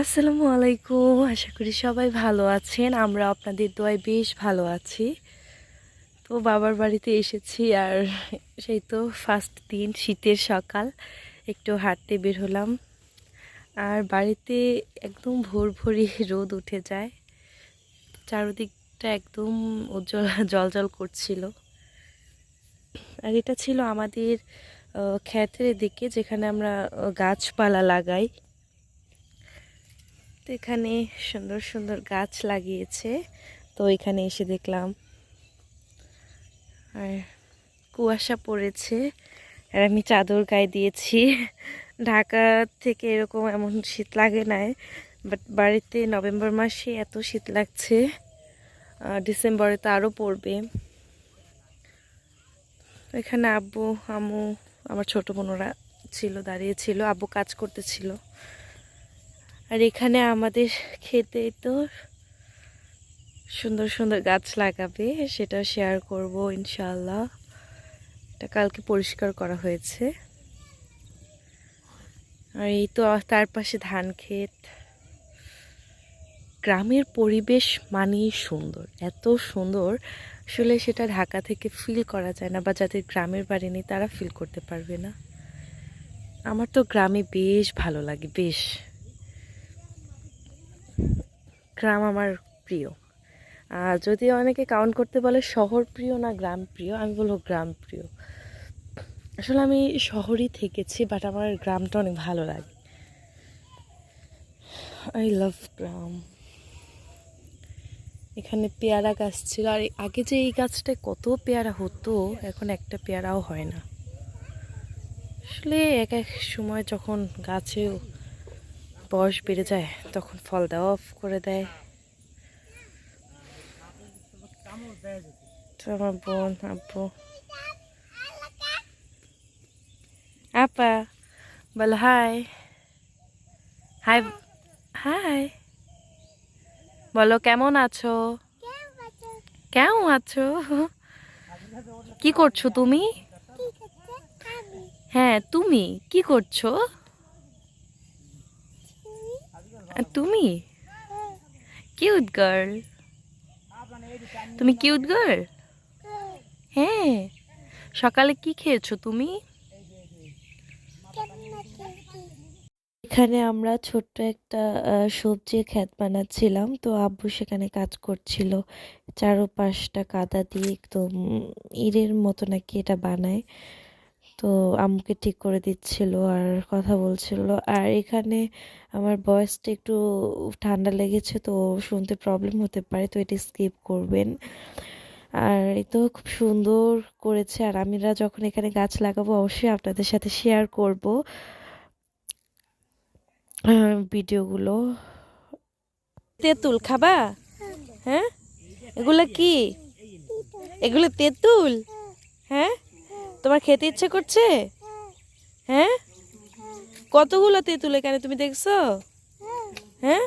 আসসালামু আলাইকুম। আশা করি সবাই ভালো আছেন। আমরা আপনাদের দোয়ায় বেশ ভালো আছি। তো বাবার বাড়িতে এসেছি আর সেই তো ফার্স্ট দিন শীতের সকাল। একটু হাঁটতে বের হলাম। আর বাড়িতে একদম ভোর ভোরই রোদ উঠে যায়। চারদিকটা একদম উজ্জ্বল জল জল করছিল। আর এটা ছিল আমাদের ক্ষেতের দিকে যেখানে আমরা গাছপালা লাগাই। তো এখানে সুন্দর সুন্দর গাছ লাগিয়েছে। তো এখানে এসে দেখলাম, আর কুয়াশা পড়েছে, আর আমি চাদর গায়ে দিয়েছি। ঢাকা থেকে এরকম এমন শীত লাগে নাই, বাট বাড়িতে নভেম্বর মাসে এত শীত লাগছে ডিসেম্বরে তো আরও পড়বে। এখানে আব্বু, আম্মু, আমার ছোট বোনরা ছিল, দাঁড়িয়ে ছিল, আব্বু কাজ করতেছিল। আর এখানে আমাদের খেতে তো সুন্দর সুন্দর গাছ লাগাবে, সেটা শেয়ার করব ইনশাল্লাহ এটা কালকে পরিষ্কার করা হয়েছে। আর এই তো তার পাশে ধান ক্ষেত। গ্রামের পরিবেশ মানেই সুন্দর, এত সুন্দর। আসলে সেটা ঢাকা থেকে ফিল করা যায় না, বা যাদের গ্রামের বাড়ি নেই তারা ফিল করতে পারবে না। আমার তো গ্রামে বেশ ভালো লাগে, বেশ। গ্রাম আমার প্রিয়। আর যদি অনেকে কাউন্ট করতে বলে শহর প্রিয় না গ্রাম প্রিয়, আমি বলব গ্রাম প্রিয়। আসলে আমি শহরই থেকেছি বাট আমার গ্রামটা অনেক ভালো লাগে। I love gram. এখানে পেয়ারা গাছ ছিল, আর আগে যে এই গাছটায় কত পেয়ারা হতো, এখন একটা পেয়ারাও হয় না। আসলে এক এক সময় যখন গাছে বয়স বেড়ে যায় তখন ফল দেওয়া অফ করে দেয়। তো আমার বোন আব্বু। আপা বলো হাই হাই হাই বলো কেমন আছো? কেমন আছো? কি করছ তুমি? হ্যাঁ তুমি কি করছ? তুমি? কিউট গার্ল তুমি কিউট গার্ল হ্যাঁ। সকালে কি খেয়েছো তুমি? এখানে আমরা ছোট্ট একটা সবজির ক্ষেত বানাচ্ছিলাম, তো আব্বু সেখানে কাজ করছিল। চারোপাশটা কাদা দিয়ে একদম ইটের মতো নাকি এটা বানায়। তো আম্মুকে ঠিক করে দিচ্ছিল আর কথা বলছিল। আর এখানে আমার ভয়েসটা একটু ঠান্ডা লেগেছে, তো শুনতে প্রবলেম হতে পারে, তো এটি স্কিপ করবেন। আর তো খুব সুন্দর করেছে, আর আমিরা যখন এখানে গাছ লাগাবো অবশ্যই আপনাদের সাথে শেয়ার করব। ভিডিওগুলো। তেঁতুল খাবা? হ্যাঁ? এগুলো কি? এগুলো তেঁতুল? হ্যাঁ? তোমার খেতে ইচ্ছে করছে? হ্যাঁ? কতগুলো তেঁতুল এখানে তুমি দেখছ? হ্যাঁ?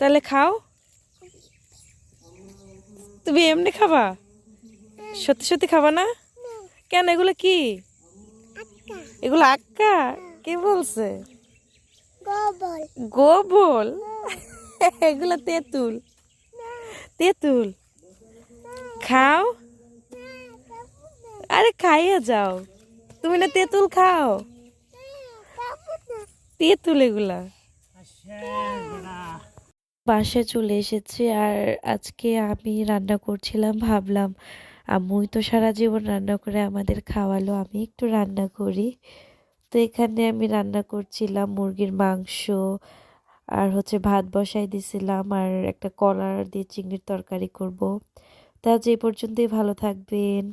তাহলে খাও। তুমি এমনি খাবা? সত্যি সত্যি খাবা না? কেন এগুলো কি? এগুলো আক্কা? কে বলছে? গোবল এগুলো তেঁতুল। তেঁতুল? খাও। আরে খাইয়ে যাও। তুমি না তেঁতুল খাও? তেঁতুল এগুলা। বাসায় চলে এসেছি আর আজকে আমি রান্না করছিলাম, ভাবলাম আম্মুই তো সারা জীবন রান্না করে আমাদের খাওয়ালো, আমি একটু রান্না করি। তো এখানে আমি রান্না করছিলাম মুরগির মাংস আর হচ্ছে ভাত বসাই দিছিলাম আর একটা কলার দিয়ে চিংড়ির তরকারি করব। তা যে পর্যন্তই, ভালো থাকবেন।